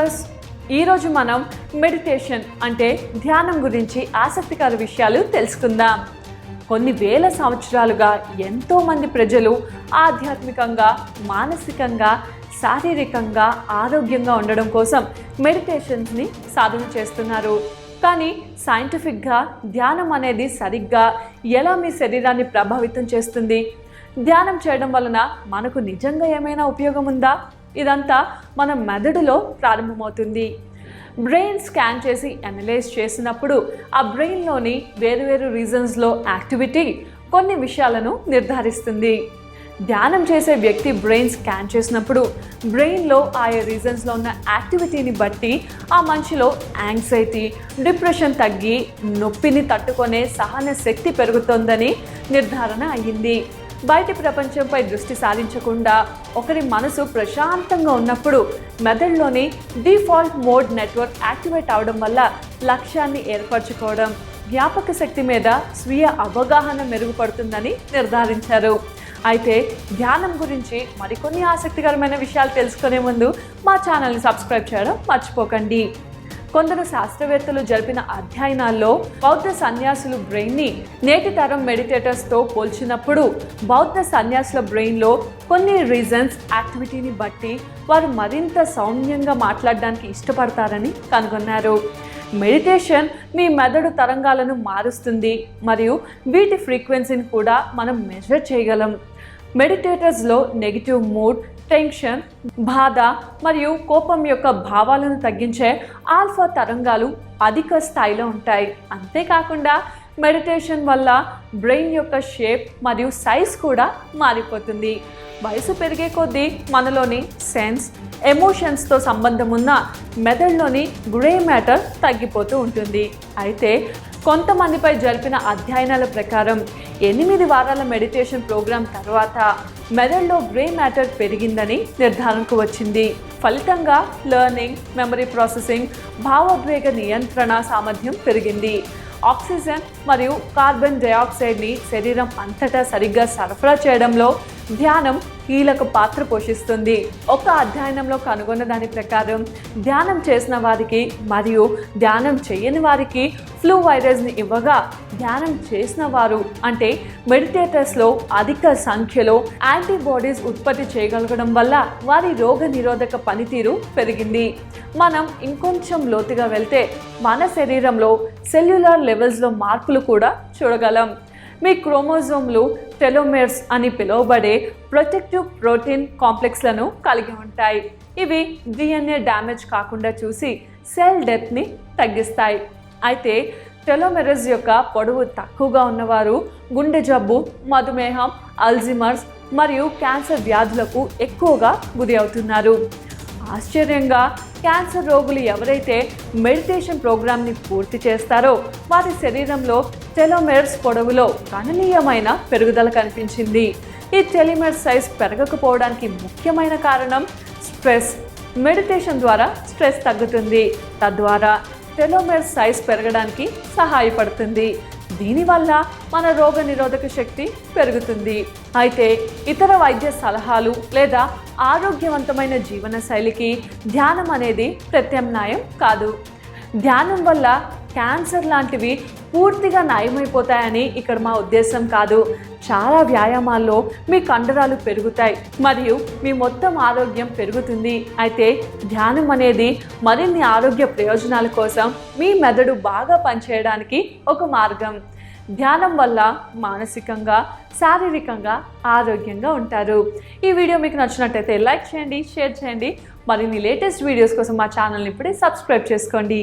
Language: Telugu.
వ్యూవర్స్ ఈరోజు మనం మెడిటేషన్ అంటే ధ్యానం గురించి ఆసక్తికర విషయాలు తెలుసుకుందాం. కొన్ని వేల సంవత్సరాలుగా ఎంతోమంది ప్రజలు ఆధ్యాత్మికంగా మానసికంగా శారీరకంగా ఆరోగ్యంగా ఉండడం కోసం మెడిటేషన్స్ని సాధన చేస్తున్నారు. కానీ సైంటిఫిక్గా ధ్యానం అనేది సరిగ్గా ఎలా మీ శరీరాన్ని ప్రభావితం చేస్తుంది? ధ్యానం చేయడం వలన మనకు నిజంగా ఏమైనా ఉపయోగం ఉందా? ఇదంతా మన మెదడులో ప్రారంభమవుతుంది. బ్రెయిన్ స్కాన్ చేసి అనలైజ్ చేసినప్పుడు ఆ బ్రెయిన్లోని వేరువేరు రీజన్స్లో యాక్టివిటీ కొన్ని విషయాలను నిర్ధారిస్తుంది. ధ్యానం చేసే వ్యక్తి బ్రెయిన్ స్కాన్ చేసినప్పుడు బ్రెయిన్లో ఆయా రీజన్స్లో ఉన్న యాక్టివిటీని బట్టి ఆ మనిషిలో యాంగ్జైటీ డిప్రెషన్ తగ్గి నొప్పిని తట్టుకునే సహన శక్తి పెరుగుతోందని నిర్ధారణ అయ్యింది. బయటి ప్రపంచంపై దృష్టి సారించకుండా ఒకరి మనసు ప్రశాంతంగా ఉన్నప్పుడు మెదడులోని డిఫాల్ట్ మోడ్ నెట్వర్క్ యాక్టివేట్ అవడం వల్ల లక్ష్యాన్ని ఏర్పరచుకోవడం జ్ఞాపక శక్తి మీద స్వీయ అవగాహన మెరుగుపడుతుందని నిర్ధారించారు. అయితే ధ్యానం గురించి మరికొన్ని ఆసక్తికరమైన విషయాలు తెలుసుకునే ముందు మా ఛానల్ని సబ్స్క్రైబ్ చేయడం మర్చిపోకండి. కొందరు శాస్త్రవేత్తలు జరిపిన అధ్యయనాల్లో బౌద్ధ సన్యాసులు బ్రెయిన్ని నేటి తరం మెడిటేటర్స్తో పోల్చినప్పుడు బౌద్ధ సన్యాసుల బ్రెయిన్లో కొన్ని రీజన్స్ యాక్టివిటీని బట్టి వారు మరింత సౌమ్యంగా మాట్లాడడానికి ఇష్టపడతారని కనుగొన్నారు. మెడిటేషన్ మీ మెదడు తరంగాలను మారుస్తుంది మరియు వీటి ఫ్రీక్వెన్సీని కూడా మనం మెజర్ చేయగలం. మెడిటేటర్స్లో నెగిటివ్ మూడ్ టెన్షన్ బాధ మరియు కోపం యొక్క భావాలను తగ్గించే ఆల్ఫా తరంగాలు అధిక స్థాయిలో ఉంటాయి. అంతేకాకుండా మెడిటేషన్ వల్ల బ్రెయిన్ యొక్క షేప్ మరియు సైజ్ కూడా మారిపోతుంది. వయసు పెరిగే కొద్దీ మనలోని సెన్స్ ఎమోషన్స్తో సంబంధం ఉన్న మెదడులోని గ్రే మ్యాటర్ తగ్గిపోతూ ఉంటుంది. అయితే కొంతమందిపై జరిపిన అధ్యయనాల ప్రకారం ఎనిమిది వారాల మెడిటేషన్ ప్రోగ్రాం తర్వాత మెదడులో గ్రే మ్యాటర్ పెరిగిందని నిర్ధారణకు వచ్చింది. ఫలితంగా లెర్నింగ్ మెమరీ ప్రాసెసింగ్ భావోద్వేగ నియంత్రణ సామర్థ్యం పెరిగింది. ఆక్సిజన్ మరియు కార్బన్ డయాక్సైడ్ని శరీరం అంతటా సరిగ్గా సరఫరా చేయడంలో ధ్యానం కీలక పాత్ర పోషిస్తుంది. ఒక అధ్యయనంలో కనుగొన్న దాని ప్రకారం ధ్యానం చేసిన వారికి మరియు ధ్యానం చేయని వారికి ఫ్లూ వైరస్ని ఇవ్వగా ధ్యానం చేసిన వారు అంటే మెడిటేటర్స్లో అధిక సంఖ్యలో యాంటీబాడీస్ ఉత్పత్తి చేయగలగడం వల్ల వారి రోగ నిరోధక పనితీరు పెరిగింది. మనం ఇంకొంచెం లోతుగా వెళ్తే మన శరీరంలో సెల్యులార్ లెవెల్స్లో మార్పులు కూడా చూడగలం. మీ క్రోమోజోమ్లు టెలోమేర్స్ అని పిలువబడే ప్రొటెక్టివ్ ప్రోటీన్ కాంప్లెక్స్లను కలిగి ఉంటాయి. ఇవి డిఎన్ఏ డ్యామేజ్ కాకుండా చూసి సెల్ డెత్ని తగ్గిస్తాయి. అయితే టెలోమెరస్ యొక్క పొడవు తక్కువగా ఉన్నవారు గుండె జబ్బు మధుమేహం అల్జిమర్స్ మరియు క్యాన్సర్ వ్యాధులకు ఎక్కువగా గురి అవుతున్నారు. ఆశ్చర్యంగా క్యాన్సర్ రోగులు ఎవరైతే మెడిటేషన్ ప్రోగ్రామ్ని పూర్తి చేస్తారో వారి శరీరంలో టెలోమెర్స్ పొడవులో గణనీయమైన పెరుగుదల కనిపించింది. ఈ టెలిమెర్ సైజ్ పెరగకపోవడానికి ముఖ్యమైన కారణం స్ట్రెస్. మెడిటేషన్ ద్వారా స్ట్రెస్ తగ్గుతుంది. తద్వారా టెలోమెర్ సైజ్ పెరగడానికి సహాయపడుతుంది. దీనివల్ల మన రోగ నిరోధక శక్తి పెరుగుతుంది. అయితే ఇతర వైద్య సలహాలు లేదా ఆరోగ్యవంతమైన జీవన శైలికి ధ్యానం అనేది ప్రత్యామ్నాయం కాదు. ధ్యానం వల్ల క్యాన్సర్ లాంటివి పూర్తిగా నయమైపోతాయని ఇక్కడ మా ఉద్దేశం కాదు. చాలా వ్యాయామాల్లో మీ కండరాలు పెరుగుతాయి మరియు మీ మొత్తం ఆరోగ్యం పెరుగుతుంది. అయితే ధ్యానం అనేది మరిన్ని ఆరోగ్య ప్రయోజనాల కోసం మీ మెదడు బాగా పనిచేయడానికి ఒక మార్గం. ధ్యానం వల్ల మానసికంగా శారీరకంగా ఆరోగ్యంగా ఉంటారు. ఈ వీడియో మీకు నచ్చినట్టయితే లైక్ చేయండి షేర్ చేయండి. మరిన్ని లేటెస్ట్ వీడియోస్ కోసం మా ఛానల్ని ఇప్పుడే సబ్స్క్రైబ్ చేసుకోండి.